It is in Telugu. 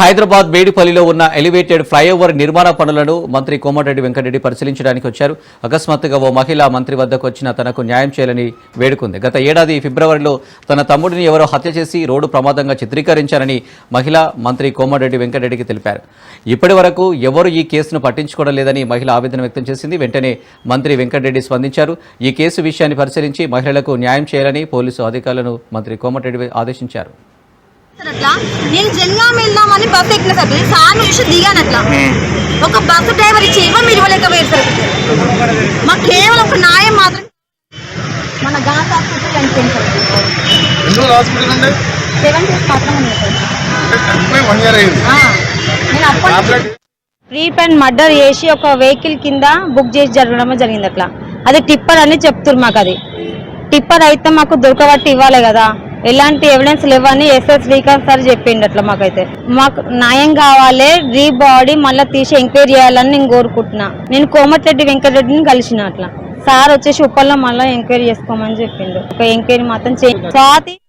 హైదరాబాద్ మేడిపల్లిలో ఉన్న ఎలివేటెడ్ ఫ్లైఓవర్ నిర్మాణ పనులను మంత్రి కోమటిరెడ్డి వెంకటరెడ్డి పరిశీలించడానికి వచ్చారు. అకస్మాత్తుగా ఓ మహిళ మంత్రి వద్దకు వచ్చిన తనకు న్యాయం చేయాలని వేడుకుంది. గత ఏడాది ఫిబ్రవరిలో తన తమ్ముడిని ఎవరో హత్య చేసి రోడ్డు ప్రమాదంగా చిత్రీకరించారని మహిళ మంత్రి కోమటిరెడ్డి వెంకటరెడ్డికి తెలిపారు. ఇప్పటి వరకు ఎవరు ఈ కేసును పట్టించుకోవడం లేదని మహిళ ఆవేదన వ్యక్తం చేసింది. వెంటనే మంత్రి వెంకటరెడ్డి స్పందించారు. ఈ కేసు విషయాన్ని పరిశీలించి మహిళలకు న్యాయం చేయాలని పోలీసు అధికారులను మంత్రి కోమటిరెడ్డి ఆదేశించారు. నేను జనగాం బస్సు ఎక్కిన సార్ సార్ చూసి దిగాను అట్లా ఒక బస్సు డ్రైవర్ ఇచ్చి ఇవ్వ మీరు ఇవ్వలేకపోయారు సార్. మాకు కేవలం ఒక న్యాయం మాత్రం మన Gandhi hospital seven days sir. Rape and murder చేసి ఒక వెహికల్ కింద బుక్ చేసి జరగడం జరిగింది అట్లా అది టిప్పర్ అని చెప్తున్నారు మాకు అది. టిప్పర్ అయితే మాకు దొరకబట్టి ఇవ్వాలి కదా. ఎలాంటి ఎవిడెన్స్ లేవని ఎస్ఎస్ శ్రీకాంత్ సార్ చెప్పిండు అట్లా మాకైతే. మాకు న్యాయం కావాలి రీ బాడీ మళ్ళీ తీసి ఎంక్వైరీ చేయాలని నేను కోరుకుంటున్నా. నేను కోమటిరెడ్డి వెంకటరెడ్డిని కలిసిన అట్లా. సార్ వచ్చేసి ఉప్పల్లో మళ్ళీ ఎంక్వైరీ చేసుకోమని చెప్పిండు. ఒక ఎంక్వైరీ మాత్రం చేయి స్వాతి